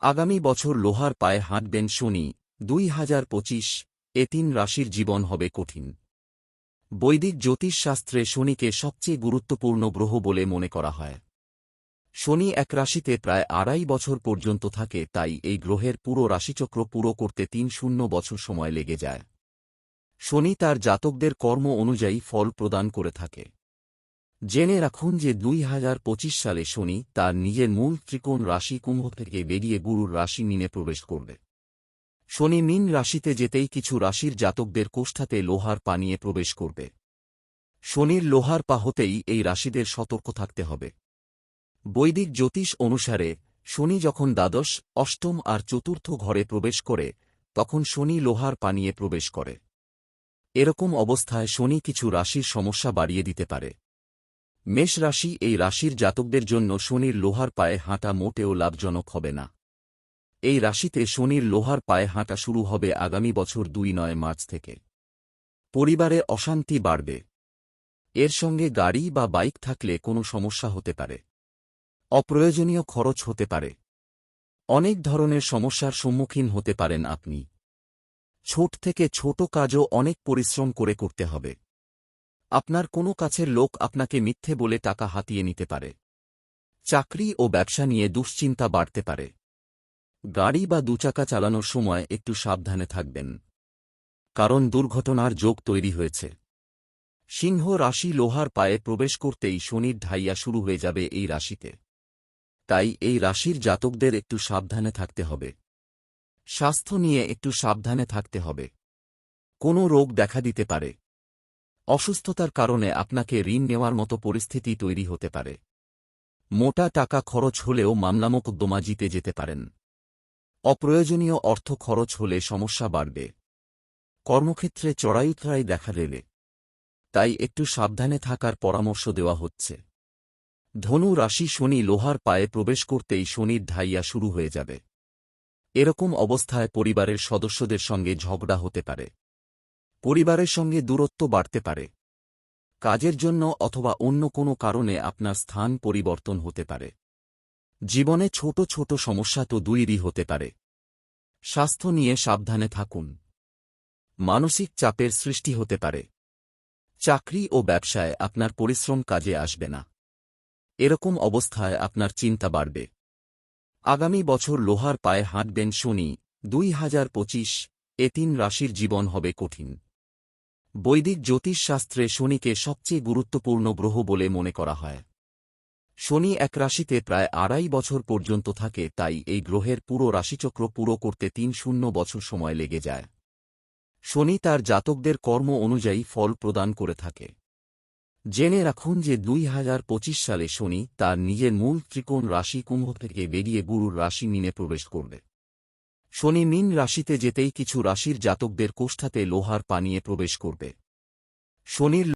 আগামী বছর লোহার পায়ে হাঁটবেন শনি, দুই হাজার পঁচিশ, এ তিন রাশির জীবন হবে কঠিন। বৈদিক জ্যোতিষশাস্ত্রে শনিকে সবচেয়ে গুরুত্বপূর্ণ গ্রহ বলে মনে করা হয়। শনি এক রাশিতে প্রায় আড়াই বছর পর্যন্ত থাকে, তাই এই গ্রহের পুরো রাশিচক্র পুরো করতে তিন শূন্য বছর সময় লেগে যায়। শনি তার জাতকদের কর্ম অনুযায়ী ফল প্রদান করে থাকে। জেনে রাখুন যে দুই হাজার পঁচিশ সালে শনি তার নিজের মূল ত্রিকোণ রাশি কুম্ভ থেকে বেরিয়ে গুরুর রাশি মিনে প্রবেশ করবে। শনি মিন রাশিতে যেতেই কিছু রাশির জাতকদের কোষ্ঠাতে লোহার পানিয়ে প্রবেশ করবে। শনির লোহার পা হতেই এই রাশিদের সতর্ক থাকতে হবে। বৈদিক জ্যোতিষ অনুসারে, শনি যখন দ্বাদশ, অষ্টম আর চতুর্থ ঘরে প্রবেশ করে, তখন শনি লোহার পানিয়ে প্রবেশ করে। এরকম অবস্থায় শনি কিছু রাশির সমস্যা বাড়িয়ে দিতে পারে। মেষ রাশি এই রাশির জাতকদের জন্য শনির লোহার পায়ে হাঁটা মোটেও লাভজনক হবে না। এই রাশিতে শনির লোহার পায়ে হাঁটা শুরু হবে আগামী বছর দুই নয় মার্চ থেকে। পরিবারে অশান্তি বাড়বে। এর সঙ্গে গাড়ি বা বাইক থাকলে কোনো সমস্যা হতে পারে। অপ্রয়োজনীয় খরচ হতে পারে। অনেক ধরনের সমস্যার সম্মুখীন হতে পারেন আপনি। ছোট থেকে ছোট কাজও অনেক পরিশ্রম করে করতে হবে। আপনার কোনো কাছের লোক আপনাকে মিথ্যে বলে টাকা হাতিয়ে নিতে পারে। চাকরি ও ব্যবসা নিয়ে দুশ্চিন্তা বাড়তে পারে। গাড়ি বা দুচাকা চালানোর সময় একটু সাবধানে থাকবেন। কারণ দুর্ঘটনার যোগ তৈরি হয়েছে। সিংহ রাশি লোহার পায়ে প্রবেশ করতেই শনির ঢাইয়া শুরু হয়ে যাবে এই রাশিতে। তাই এই রাশির জাতকদের একটু সাবধানে থাকতে হবে। স্বাস্থ্য নিয়ে একটু সাবধানে থাকতে হবে। কোনো রোগ দেখা দিতে পারে। অসুস্থতার কারণে আপনাকে ঋণ নেওয়ার মতো পরিস্থিতি তৈরি হতে পারে। মোটা টাকা খরচ হলেও মামলা মোকদ্দমা জিতে যেতে পারেন। অপ্রয়োজনীয় অর্থ খরচ হলে সমস্যা বাড়বে। কর্মক্ষেত্রে চড়াইউতরাই দেখা দেবে। তাই একটু সাবধানে থাকার পরামর্শ দেওয়া হচ্ছে। ধনু রাশি শনি লোহার পায়ে প্রবেশ করতেই শনির ঢাইয়া শুরু হয়ে যাবে। এরকম অবস্থায় পরিবারের সদস্যদের সঙ্গে ঝগড়া হতে পারে। পরিবারের সঙ্গে দূরত্ব বাড়তে পারে। কাজের জন্য অথবা অন্য কোনো কারণে আপনার স্থান পরিবর্তন হতে পারে। জীবনে ছোট ছোট সমস্যা তো দুইরই হতে পারে। স্বাস্থ্য নিয়ে সাবধানে থাকুন। মানসিক চাপের সৃষ্টি হতে পারে। চাকরি ও ব্যবসায় আপনার পরিশ্রম কাজে আসবে না। এরকম অবস্থায় আপনার চিন্তা বাড়বে। আগামী বছর লোহার পায়ে হাঁটবেন শনি, দুই হাজার পঁচিশ, এ তিন রাশির জীবন হবে কঠিন। বৈদিক জ্যোতিষশাস্ত্রে শনিকে সবচেয়ে গুরুত্বপূর্ণ গ্রহ বলে মনে করা হয়। শনি এক রাশিতে প্রায় আড়াই বছর পর্যন্ত থাকে, তাই এই গ্রহের পুরো রাশিচক্র পুরো করতে তিন শূন্য বছর সময় লেগে যায়। শনি তার জাতকদের কর্ম অনুযায়ী ফল প্রদান করে থাকে। জেনে রাখুন যে দুই হাজার পঁচিশ সালে শনি তার নিজের মূল ত্রিকোণ রাশি কুম্ভ থেকে বেরিয়ে গুরুর রাশি মিনে প্রবেশ করবে। শনি মিন রাশিতে যেতেই কিছু রাশির জাতকদের কোষ্ঠাতে লোহার পানিয়ে প্রবেশ করবে। শনির